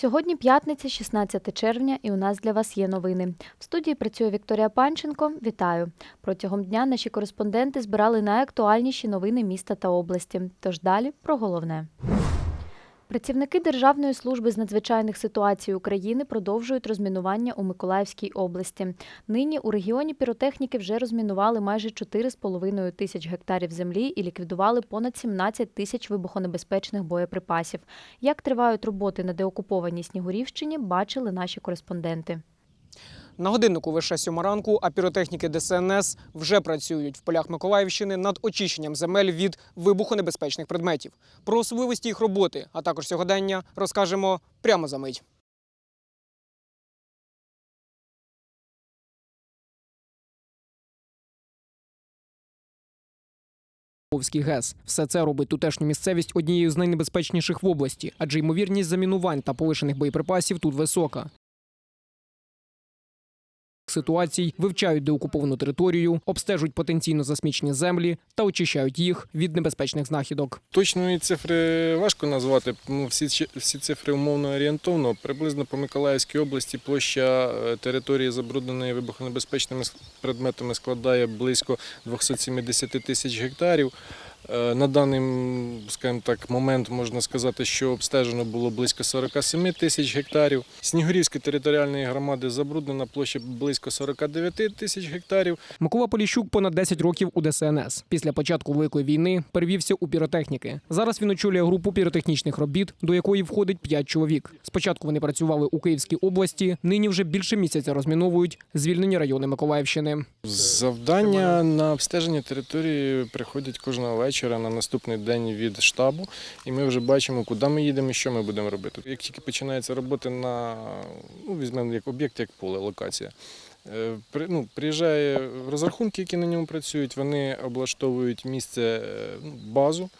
Сьогодні п'ятниця, 16 червня, і у нас для вас є новини. В студії працює Вікторія Панченко. Вітаю! Протягом дня наші кореспонденти збирали найактуальніші новини міста та області. Тож далі про головне. Працівники Державної служби з надзвичайних ситуацій України продовжують розмінування у Миколаївській області. Нині у регіоні піротехніки вже розмінували майже 4,5 тисяч гектарів землі і ліквідували понад 17 тисяч вибухонебезпечних боєприпасів. Як тривають роботи на деокупованій Снігурівщині, бачили наші кореспонденти. На годиннику лише сьома ранку, а піротехніки ДСНС вже працюють в полях Миколаївщини над очищенням земель від вибухонебезпечних предметів. Про особливості їх роботи, а також сьогодення розкажемо прямо за мить. ГЕС. Все це робить тутешню місцевість однією з найнебезпечніших в області, адже ймовірність замінувань та полишених боєприпасів тут висока ситуацій, вивчають деокуповану територію, обстежують потенційно засмічені землі та очищають їх від небезпечних знахідок. Точної цифри важко назвати. Ну, всі, всі цифри умовно орієнтовно. Приблизно по Миколаївській області площа е, території, забрудненої вибухонебезпечними предметами, складає близько 270 тисяч гектарів. Е, На даний скажімо так, момент можна сказати, що обстежено було близько 47 тисяч гектарів. Снігурівської територіальної громади забруднена площа близько 49 тисяч гектарів. Микола Поліщук понад 10 років у ДСНС. Після початку великої війни перевівся у піротехніки. Зараз він очолює групу піротехнічних робіт, до якої входить 5 чоловік. Спочатку вони працювали у Київській області. Нині вже більше місяця розміновують звільнені райони Миколаївщини. Завдання на обстеження території приходять кожного вечора на наступний день від штабу, і ми вже бачимо, куди ми їдемо і що ми будемо робити. Як тільки починається робота на ну, візьмемо як об'єкт, як поле, локація. е, при- Ну, приїжджає розрахунки, які на ньому працюють, вони облаштовують місце, е, ну, базу,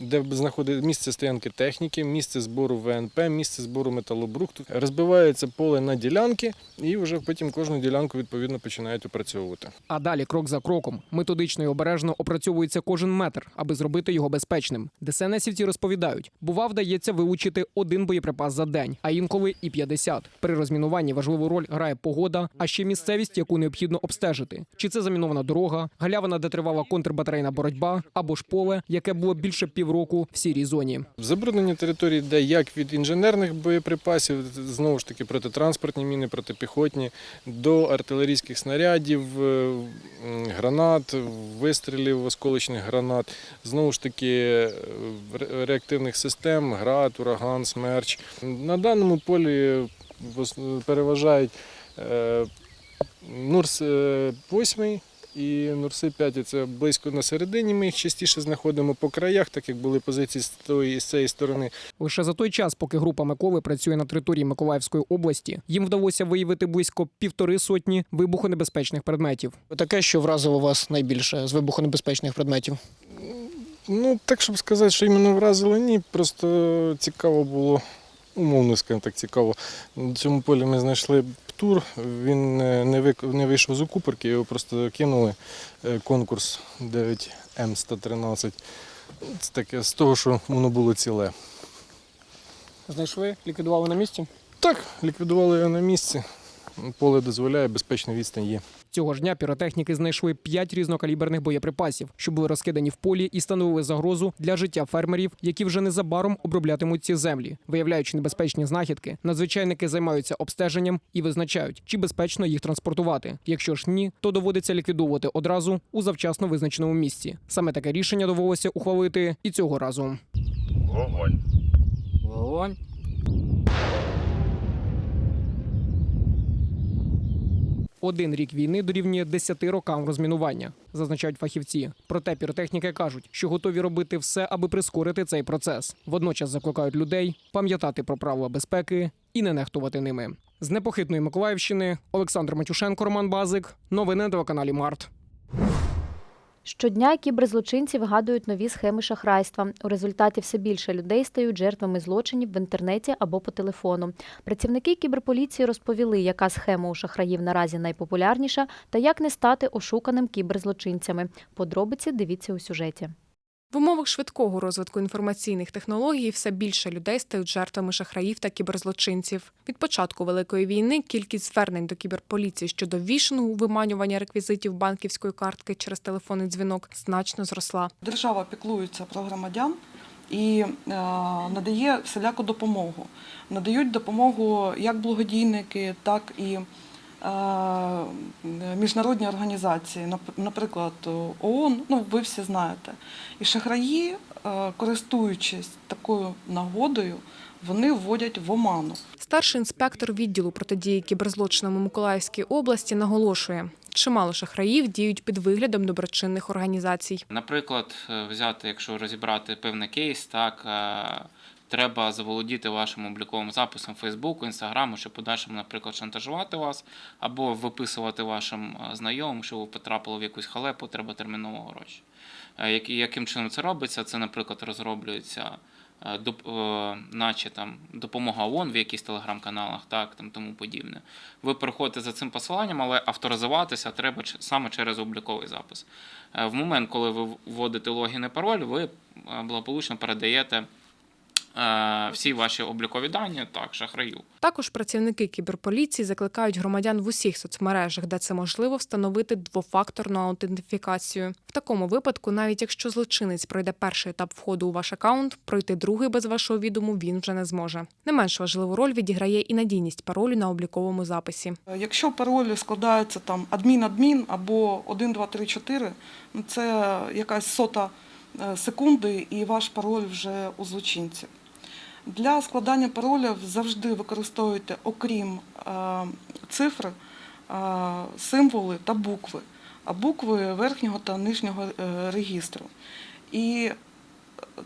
де знаходить місце стоянки техніки, місце збору ВНП, місце збору металобрухту. Розбивається поле на ділянки, і вже потім кожну ділянку відповідно починають опрацьовувати. А далі, крок за кроком, методично і обережно опрацьовується кожен метр, аби зробити його безпечним. ДСНСівці розповідають, бува вдається вилучити один боєприпас за день, а інколи і 50. При розмінуванні важливу роль грає погода, а ще місцевість, яку необхідно обстежити. Чи це замінована дорога, галявина, де тривала контрбатарейна боротьба, або ж поле, яке було більше півроку в сірій зоні. Забруднення території йде як від інженерних боєприпасів, знову ж таки протитранспортні міни, протипіхотні, до артилерійських снарядів, е, гранат, вистрілів осколочних гранат, знову ж таки е, реактивних систем, град, ураган, смерч. На даному полі переважають е, Нурс 8 і Нурси 5 це близько на середині. Ми їх частіше знаходимо по краях, так як були позиції з тої і з цієї сторони. Лише за той час, поки група Миколи працює на території Миколаївської області, їм вдалося виявити близько півтори сотні вибухонебезпечних предметів. Таке, що вразило вас найбільше з вибухонебезпечних предметів. Ну, так щоб сказати, що іменно вразило, ні, просто цікаво було. Умовно, скажімо так, цікаво. На цьому полі ми знайшли птур, він е, не, вийшов з окупорки, його просто кинули. Е, Конкурс 9М113. Це таке з того, що воно було ціле. Знайшли, ліквідували на місці. Так, ліквідували його на місці. Поле дозволяє, безпечна відстань є. Цього ж дня піротехніки знайшли п'ять різнокаліберних боєприпасів, що були розкидані в полі і становили загрозу для життя фермерів, які вже незабаром оброблятимуть ці землі. Виявляючи небезпечні знахідки, надзвичайники займаються обстеженням і визначають, чи безпечно їх транспортувати. Якщо ж ні, то доводиться ліквідовувати одразу у завчасно визначеному місці. Саме таке рішення довелося ухвалити і цього разу. Вогонь. Вогонь. Один рік війни дорівнює 10 рокам розмінування, зазначають фахівці. Проте піротехніки кажуть, що готові робити все, аби прискорити цей процес. Водночас закликають людей пам'ятати про правила безпеки і не нехтувати ними. З непохитної Миколаївщини Олександр Матюшенко, Роман Базик. Новини на телеканалі Март. Щодня кіберзлочинці вигадують нові схеми шахрайства. У результаті все більше людей стають жертвами злочинів в інтернеті або по телефону. Працівники кіберполіції розповіли, яка схема у шахраїв наразі найпопулярніша та як не стати ошуканим кіберзлочинцями. Подробиці дивіться у сюжеті. В умовах швидкого розвитку інформаційних технологій все більше людей стають жертвами шахраїв та кіберзлочинців. Від початку великої війни кількість звернень до кіберполіції щодо вішингу, виманювання реквізитів банківської картки через телефонний дзвінок значно зросла. Держава піклується про громадян і е, надає всіляку допомогу. Надають допомогу як благодійники, так і міжнародні організації, наприклад, ООН, ну ви всі знаєте. І шахраї, е, користуючись такою нагодою, вони вводять в оману. Старший інспектор відділу протидії кіберзлочинам у Миколаївській області наголошує, чимало шахраїв діють під виглядом доброчинних організацій. Наприклад, е, взяти, якщо розібрати певний кейс, так е, треба заволодіти вашим обліковим записом Фейсбуку, Інстаграму, щоб подальшому, наприклад, шантажувати вас, або виписувати вашим е, знайомим, що ви потрапили в якусь халепу, треба терміново гроші. Е, Яким чином це робиться? Це, наприклад, розроблюється. е, Наче там допомога ООН в якихось телеграм-каналах, так там тому подібне. Ви переходите за цим посиланням, але авторизуватися треба саме через обліковий запис. В момент, коли ви вводите логін і пароль, ви благополучно передаєте всі ваші облікові дані так, шахраю. Також працівники кіберполіції закликають громадян в усіх соцмережах, де це можливо, встановити двофакторну аутентифікацію. В такому випадку, навіть якщо злочинець пройде перший етап входу у ваш акаунт, пройти другий без вашого відому він вже не зможе. Не менш важливу роль відіграє і надійність паролю на обліковому записі. Якщо пароль складається там адмін-адмін або 1, 2, 3, 4, ну, це якась сота е, секунди і ваш пароль вже у злочинців. Для складання паролів завжди використовуйте, окрім е, цифри, е, символи та букви, а букви верхнього та нижнього е, регістру. І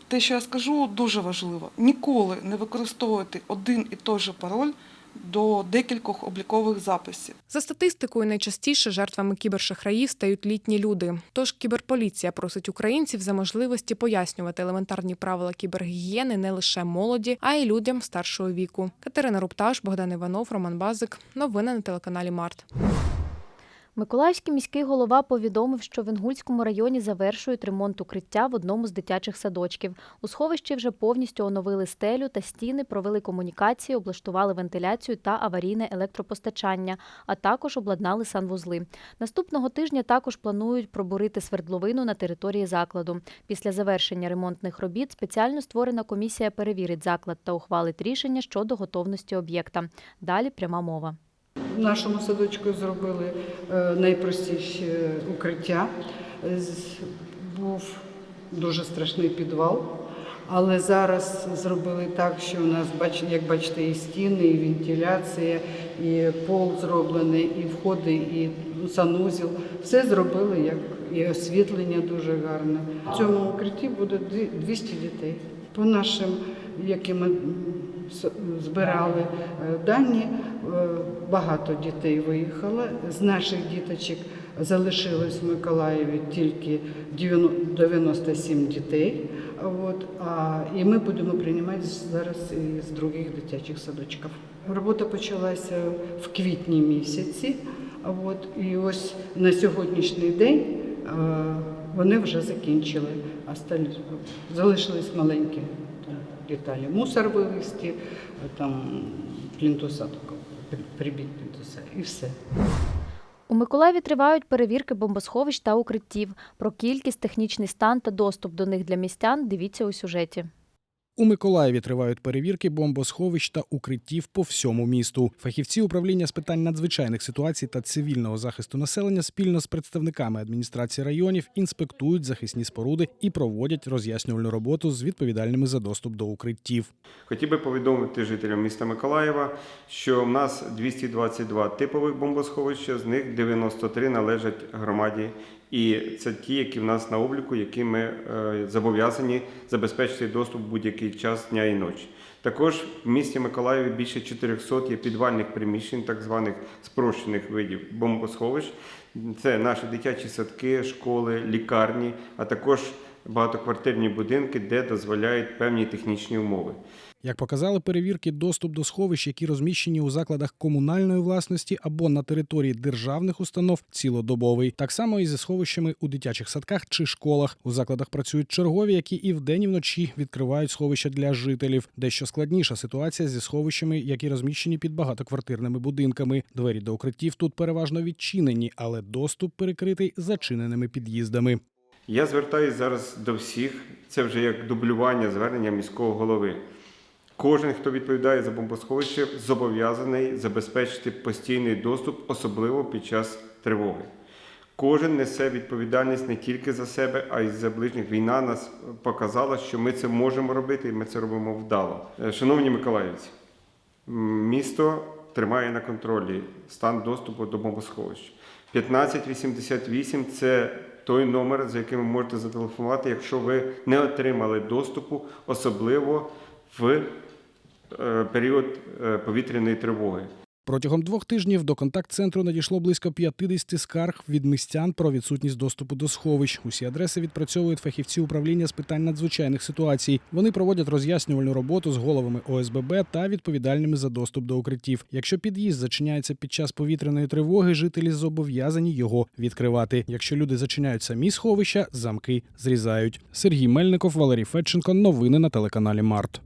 те, що я скажу, дуже важливо. Ніколи не використовуйте один і той же пароль до декількох облікових записів. За статистикою, найчастіше жертвами кібершахраїв стають літні люди. Тож кіберполіція просить українців за можливості пояснювати елементарні правила кібергігієни не лише молоді, а й людям старшого віку. Катерина Рупташ, Богдан Іванов, Роман Базик. Новини на телеканалі Март. Миколаївський міський голова повідомив, що в Інгульському районі завершують ремонт укриття в одному з дитячих садочків. У сховищі вже повністю оновили стелю та стіни, провели комунікації, облаштували вентиляцію та аварійне електропостачання, а також обладнали санвузли. Наступного тижня також планують пробурити свердловину на території закладу. Після завершення ремонтних робіт спеціально створена комісія перевірить заклад та ухвалить рішення щодо готовності об'єкта. Далі пряма мова. В нашому садочку зробили е, найпростіші укриття. Був дуже страшний підвал, але зараз зробили так, що у нас, як бачите, і стіни, і вентиляція, і пол зроблений, і входи, і санузел. Все зробили, як і освітлення дуже гарне. В цьому укритті буде 200 дітей. По нашим, які ми збирали е, дані, багато дітей виїхало. З наших діточок залишилось в Миколаєві тільки 97 дітей. От, а, і ми будемо приймати зараз і з других дитячих садочків. Робота почалася в квітні місяці. От, і ось на сьогоднішній день е, вони вже закінчили. Осталі, залишились маленькі деталі. Мусор вивезти, там плінтуса, тако, при- до плінтуса і все. У Миколаєві тривають перевірки бомбосховищ та укриттів. Про кількість, технічний стан та доступ до них для містян дивіться у сюжеті. У Миколаєві тривають перевірки бомбосховищ та укриттів по всьому місту. Фахівці управління з питань надзвичайних ситуацій та цивільного захисту населення спільно з представниками адміністрації районів інспектують захисні споруди і проводять роз'яснювальну роботу з відповідальними за доступ до укриттів. Хотів би повідомити жителям міста Миколаєва, що в нас 222 типових бомбосховища, з них 93 належать громаді. І це ті, які в нас на обліку, які ми е, зобов'язані забезпечити доступ в будь-який час дня і ночі. Також в місті Миколаєві більше 400 є підвальних приміщень, так званих спрощених видів бомбосховищ. Це наші дитячі садки, школи, лікарні, а також багатоквартирні будинки, де дозволяють певні технічні умови. Як показали перевірки, доступ до сховищ, які розміщені у закладах комунальної власності або на території державних установ, цілодобовий. Так само і зі сховищами у дитячих садках чи школах. У закладах працюють чергові, які і вдень, і вночі відкривають сховища для жителів. Дещо складніша ситуація зі сховищами, які розміщені під багатоквартирними будинками. Двері до укриттів тут переважно відчинені, але доступ перекритий зачиненими під'їздами. Я звертаюся зараз до всіх, це вже як дублювання звернення міського голови. Кожен, хто відповідає за бомбосховище, зобов'язаний забезпечити постійний доступ, особливо під час тривоги. Кожен несе відповідальність не тільки за себе, а й за ближніх. Війна нас показала, що ми це можемо робити, і ми це робимо вдало. Е, Шановні миколаївці, місто тримає на контролі стан доступу до бомбосховищ. 1588 це той номер, за яким ви можете зателефонувати, якщо ви не отримали доступу, особливо в е, період е, повітряної тривоги. Протягом двох тижнів до контакт-центру надійшло близько 50 скарг від містян про відсутність доступу до сховищ. Усі адреси відпрацьовують фахівці управління з питань надзвичайних ситуацій. Вони проводять роз'яснювальну роботу з головами ОСББ та відповідальними за доступ до укриттів. Якщо під'їзд зачиняється під час повітряної тривоги, жителі зобов'язані його відкривати. Якщо люди зачиняють самі сховища, замки зрізають. Сергій Мельников, Валерій Федченко. Новини на телеканалі Март.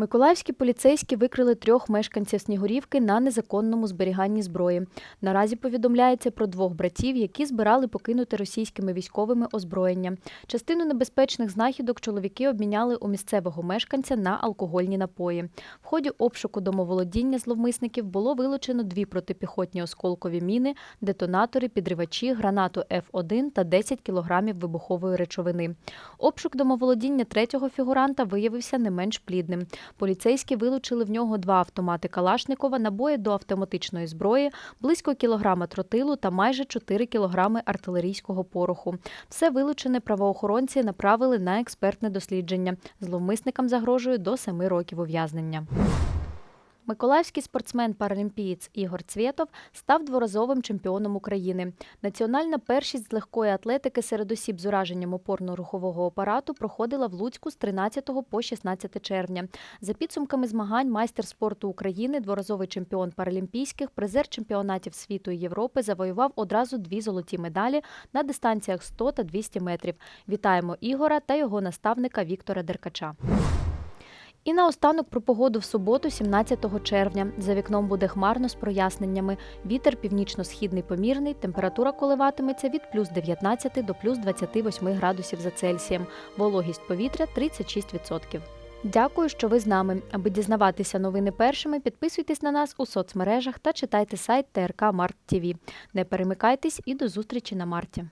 Миколаївські поліцейські викрили трьох мешканців Снігурівки на незаконному зберіганні зброї. Наразі повідомляється про двох братів, які збирали покинути російськими військовими озброєння. Частину небезпечних знахідок чоловіки обміняли у місцевого мешканця на алкогольні напої. В ході обшуку домоволодіння зловмисників було вилучено дві протипіхотні осколкові міни, детонатори, підривачі, гранату Ф1 та 10 кілограмів вибухової речовини. Обшук домоволодіння третього фігуранта виявився не менш плідним. Поліцейські вилучили в нього два автомати Калашникова, набої до автоматичної зброї, близько кілограма тротилу та майже 4 кілограми артилерійського пороху. Все вилучене правоохоронці направили на експертне дослідження. Зловмисникам загрожує до 7 років ув'язнення. Миколаївський спортсмен-паралімпієць Ігор Цвєтов став дворазовим чемпіоном України. Національна першість з легкої атлетики серед осіб з ураженням опорно-рухового апарату проходила в Луцьку з 13 по 16 червня. За підсумками змагань майстер спорту України, дворазовий чемпіон паралімпійських, призер чемпіонатів світу і Європи завоював одразу дві золоті медалі на дистанціях 100 та 200 метрів. Вітаємо Ігора та його наставника Віктора Деркача. І наостанок про погоду в суботу, 17 червня. За вікном буде хмарно з проясненнями. Вітер північно-східний помірний, температура коливатиметься від плюс 19 до плюс 28 градусів за Цельсієм. Вологість повітря 36%. Дякую, що ви з нами. Аби дізнаватися новини першими, підписуйтесь на нас у соцмережах та читайте сайт ТРК Март ТВ. Не перемикайтесь і до зустрічі на марті.